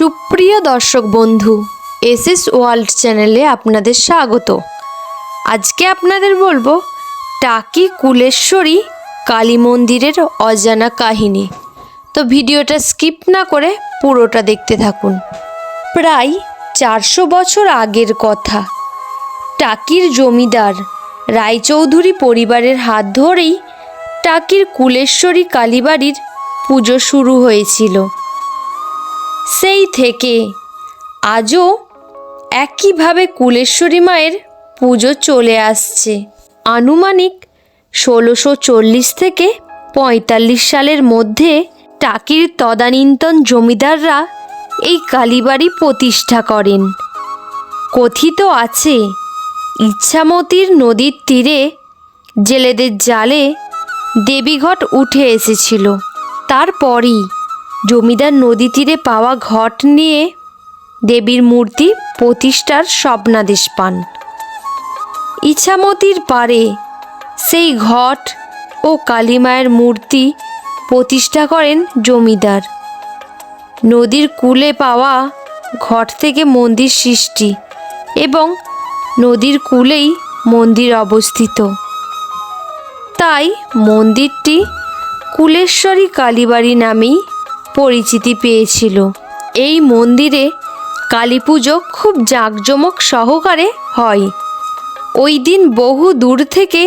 সুপ্রিয় দর্শক বন্ধু এস এস ওয়ার্ল্ড চ্যানেলে আপনাদের স্বাগত। আজকে আপনাদের বলব টাকি কুলেশ্বরী কালী মন্দিরের অজানা কাহিনী। তো ভিডিওটা স্কিপ না করে পুরোটা দেখতে থাকুন। প্রায় চারশো বছর আগের কথা, টাকির জমিদার রায়চৌধুরী পরিবারের হাত ধরেই টাকির কুলেশ্বরী কালীবাড়ির পুজো শুরু হয়েছিল। সেই থেকে আজও একইভাবে কুলেশ্বরী মায়ের পুজো চলে আসছে। আনুমানিক ষোলোশো চল্লিশ থেকে পঁয়তাল্লিশ সালের মধ্যে টাকির তদানীন্তন জমিদাররা এই কালীবাড়ি প্রতিষ্ঠা করেন। কথিত আছে, ইচ্ছামতির নদীর তীরে জেলেদের জালে দেবীঘট উঠে এসেছিল। তারপরই জমিদার নদী তীরে পাওয়া ঘট নিয়ে দেবীর মূর্তি প্রতিষ্ঠার স্বপ্নাদেশ পান। ইছামতির পারে সেই ঘট ও কালীমায়ের মূর্তি প্রতিষ্ঠা করেন জমিদার। নদীর কূলে পাওয়া ঘট থেকে মন্দির সৃষ্টি এবং নদীর কূলেই মন্দির অবস্থিত। তাই মন্দিরটি কুলেশ্বরী কালীবাড়ি নামেই পরিচিতি পেয়েছিল। এই মন্দিরে কালী পুজো খুব জাঁকজমক সহকারে হয়। ওই দিন বহু দূর থেকে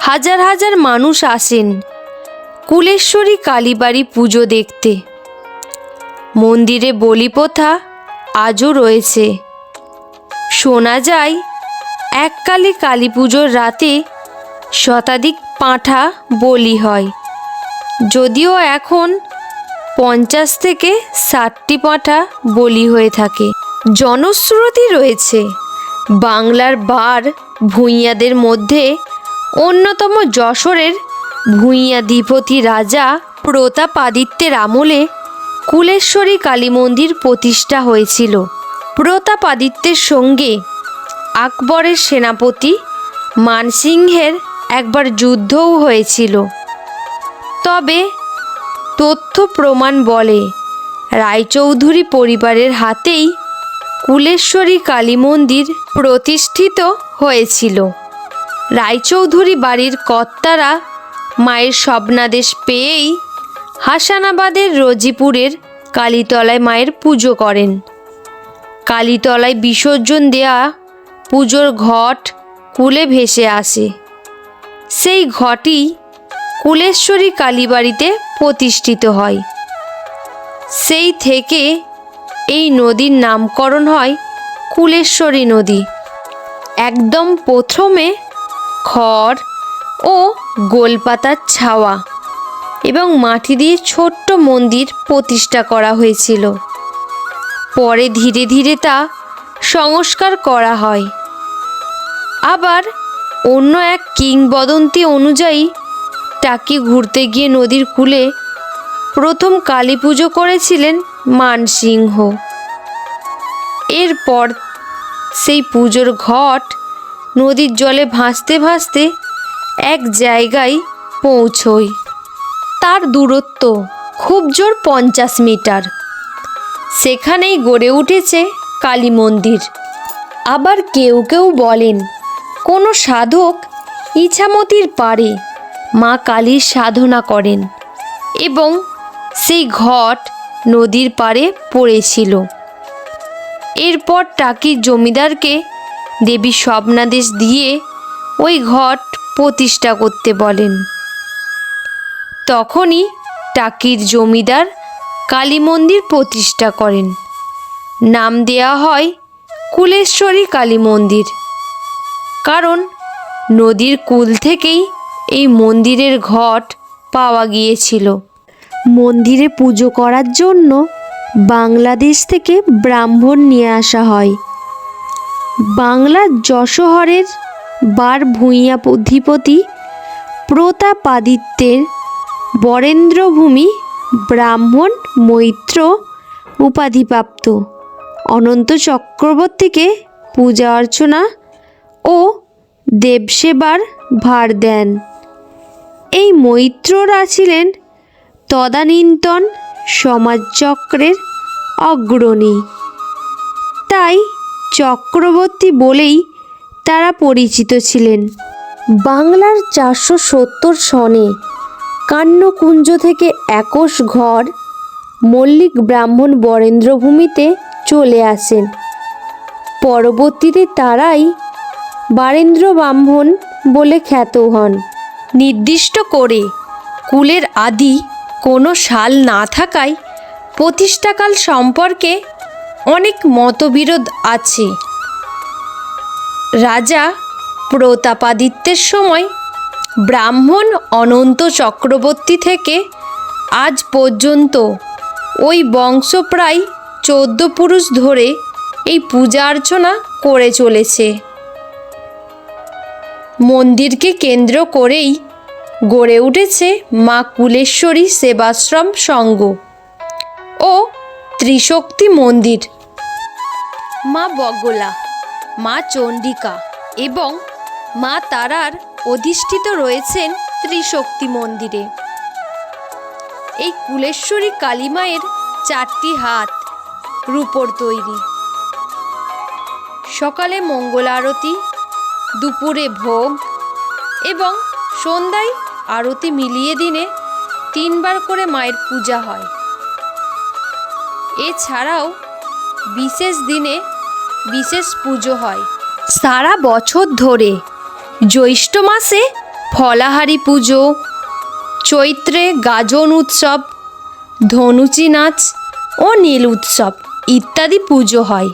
হাজার হাজার মানুষ আসেন কুলেশ্বরী কালীবাড়ি পুজো দেখতে। মন্দিরে বলি প্রথা আজও রয়েছে। শোনা যায়, এককালে কালী পুজোর রাতে শতাধিক পাঁঠা বলি হয়। যদিও এখন পঞ্চাশ থেকে ষাটটি পাঁঠা বলি হয়ে থাকে। জনশ্রুতি রয়েছে। বাংলার বার ভূঁইয়াদের মধ্যে অন্যতম যশোরের ভূঁইয়াধিপতি রাজা প্রতাপাদিত্যের আমলে কুলেশ্বরী কালী মন্দির প্রতিষ্ঠা হয়েছিল। প্রতাপাদিত্যের সঙ্গে আকবরের সেনাপতি মানসিংহের একবার যুদ্ধও হয়েছিল। তবে তথ্য প্রমাণ বলে। রায়চৌধুরী পরিবারের হাতেই কুলেশ্বরী কালী মন্দির প্রতিষ্ঠিত হয়েছিল। রায়চৌধুরী বাড়ির কর্তারা মায়ের স্বপ্নাদেশ পেয়েই হাসানাবাদের রজিপুরের কালীতলায় মায়ের পুজো করেন। কালীতলায় বিসর্জন দেয়া পুজোর ঘট কুলে ভেসে আসে। সেই ঘটই কুলেশ্বরী কালীবাড়িতে প্রতিষ্ঠিত হয়। সেই থেকে এই নদীর নামকরণ হয় কুলেশ্বরী নদী। একদম প্রথমে খড় ও গোলপাতার ছাওয়া এবং মাটি দিয়ে ছোট্ট মন্দির প্রতিষ্ঠা করা হয়েছিল। পরে ধীরে ধীরে তা সংস্কার করা হয়। আবার অন্য এক কিংবদন্তি অনুযায়ী টাকি ঘুরতে গিয়ে নদীর কূলে প্রথম কালী পুজো করেছিলেন মানসিংহ। এরপর সেই পুজোর ঘট নদীর জলে ভাসতে ভাসতে এক জায়গায় পৌঁছয়। তার দূরত্ব খুব জোর পঞ্চাশ মিটার। সেখানেই গড়ে উঠেছে কালী মন্দির। আবার কেউ কেউ বলেন, কোনো সাধক ইছামতির পারে মা কালীর সাধনা করেন এবং সেই ঘট নদীর পাড়ে পড়েছিল। এরপর টাকির জমিদারকে দেবী স্বপ্নাদেশ দিয়ে ওই ঘট প্রতিষ্ঠা করতে বলেন। তখনই টাকির জমিদার কালী মন্দির প্রতিষ্ঠা করেন। নাম দেয়া হয় কুলেশ্বরী কালী মন্দির। কারণ নদীর কূল থেকেই এই মন্দিরের ঘট পাওয়া গিয়েছিল। মন্দিরে পুজো করার জন্য বাংলাদেশ থেকে ব্রাহ্মণ নিয়ে আসা হয়। বাংলার যশোহরের বার ভূঁইয়া অধিপতি প্রতাপাদিত্যের বরেন্দ্রভূমি ব্রাহ্মণ মৈত্র উপাধিপ্রাপ্ত। অনন্ত চক্রবর্তীকে পূজা অর্চনা ও দেবসেবার ভার দেন। এই মৈত্ররা ছিলেন তদানীন্তন সমাজচক্রের অগ্রণী। তাই চক্রবর্তী বলেই তারা পরিচিত ছিলেন। বাংলার চারশো সত্তর সনে কান্নকুঞ্জ থেকে একশ ঘর মল্লিক ব্রাহ্মণ বরেন্দ্রভূমিতে চলে আসেন। পরবর্তীতে তারাই বারেন্দ্র ব্রাহ্মণ বলে খ্যাত হন। নির্দিষ্ট করে কুলের আদি কোনো সাল না থাকায় প্রতিষ্ঠাকাল সম্পর্কে অনেক মতবিরোধ আছে। রাজা প্রতাপাদিত্যের সময় ব্রাহ্মণ অনন্ত চক্রবর্তী থেকে আজ পর্যন্ত ওই বংশ প্রায় চোদ্দ পুরুষ ধরে এই পূজা অর্চনা করে চলেছে। মন্দিরকে কেন্দ্র করেই গড়ে উঠেছে মা কুলেশ্বরী সেবাশ্রম সংঘ ও ত্রিশক্তি মন্দির। মা বগলা, মা চণ্ডিকা এবং মা তারার অধিষ্ঠিত রয়েছেন ত্রিশক্তি মন্দিরে। এই কুলেশ্বরী কালীমায়ের চারটি হাত রূপর তৈরি। সকালে মঙ্গল আরতি দুপুরে ভোগ এবং সন্ধ্যায় আরতি মিলিয়ে দিনে তিনবার করে মায়ের পূজা হয়। এছাড়াও বিশেষ দিনে বিশেষ পুজো হয়। সারা বছর ধরে জ্যৈষ্ঠ মাসে ফলাহারি পুজো, চৈত্রে গাজন উৎসব, ধনুচি নাচ ও নীল উৎসব ইত্যাদি পুজো হয়।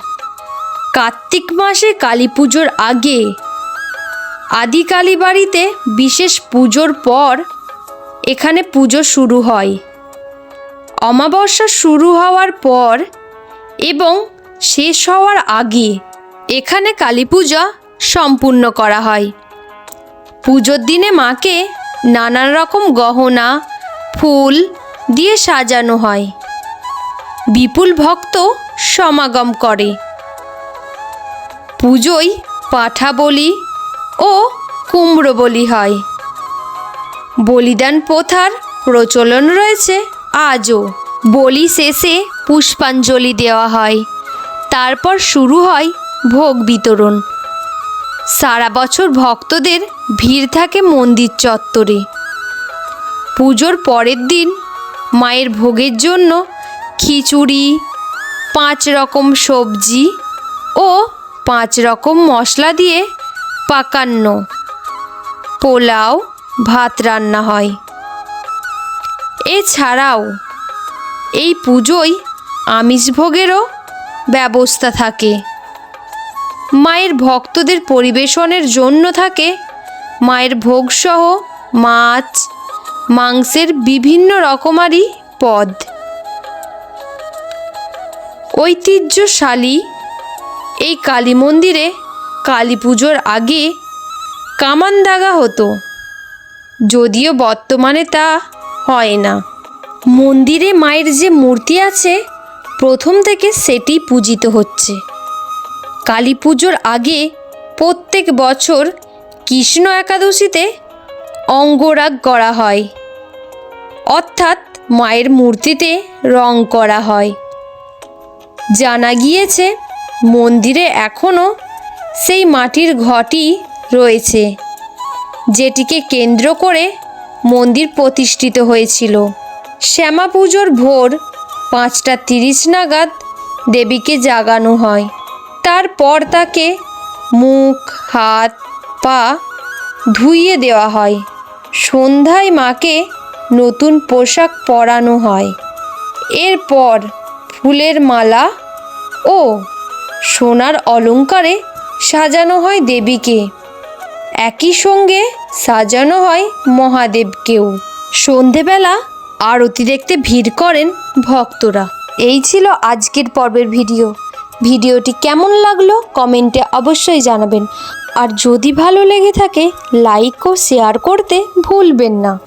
কার্তিক মাসে কালী পুজোর আগে আদি কালী বাড়িতে বিশেষ পুজোর পর এখানে পুজো শুরু হয়। অমাবস্যা শুরু হওয়ার পর এবং শেষ হওয়ার আগে এখানে কালী পূজা সম্পূর্ণ করা হয়। পুজোর দিনে মাকে নানান রকম গহনা, ফুল দিয়ে সাজানো হয়। বিপুল ভক্ত সমাগম করে। পুজোয় পাঠা বলি ও কুমড়ো বলি হয়। বলিদান প্রথার প্রচলন রয়েছে আজও। বলি শেষে পুষ্পাঞ্জলি দেওয়া হয়। তারপর শুরু হয় ভোগ বিতরণ। সারা বছর ভক্তদের ভিড় থাকে মন্দির চত্বরে। পুজোর পরের দিন মায়ের ভোগের জন্য খিচুড়ি, পাঁচ রকম সবজি ও পাঁচ রকম মশলা দিয়ে পাকান্ন। পোলাও ভাত রান্না হয়। এছাড়াও এই পুজোয় আমিষ ভোগেরও ব্যবস্থা থাকে। মায়ের ভক্তদের পরিবেশনের জন্য থাকে মায়ের ভোগসহ মাছ, মাংসের বিভিন্ন রকমারি পদ। ঐতিহ্যশালী এই কালী মন্দিরে কালী পুজোর আগে কামান দাগা হতো। যদিও বর্তমানে তা হয় না। মন্দিরে মায়ের যে মূর্তি আছে, প্রথম থেকে সেটি পূজিত হচ্ছে। কালী পুজোর আগে প্রত্যেক বছর কৃষ্ণ একাদশীতে অঙ্গরাগ করা হয়। অর্থাৎ মায়ের মূর্তিতে রং করা হয়। জানা গিয়েছে, মন্দিরে এখনও সেই মাটির ঘটি রয়েছে, যেটিকে কেন্দ্র করে মন্দির প্রতিষ্ঠিত হয়েছিল। শ্যামা পুজোর ভোর পাঁচটা তিরিশ নাগাদ দেবীকে জাগানো হয়। তারপর তাকে মুখ, হাত, পা ধুইয়ে দেওয়া হয়। সন্ধ্যায় মাকে নতুন পোশাক পরানো হয়। এরপর ফুলের মালা ও সোনার অলংকারে সাজানো হয় দেবীকে। একই সঙ্গে সাজানো হয় মহাদেবকেও। সন্ধেবেলা আরতি দেখতে ভিড় করেন ভক্তরা। এই ছিল আজকের পর্বের ভিডিও। ভিডিওটি কেমন লাগল কমেন্টে অবশ্যই জানাবেন। আর যদি ভালো লেগে থাকে, লাইক ও শেয়ার করতে ভুলবেন না।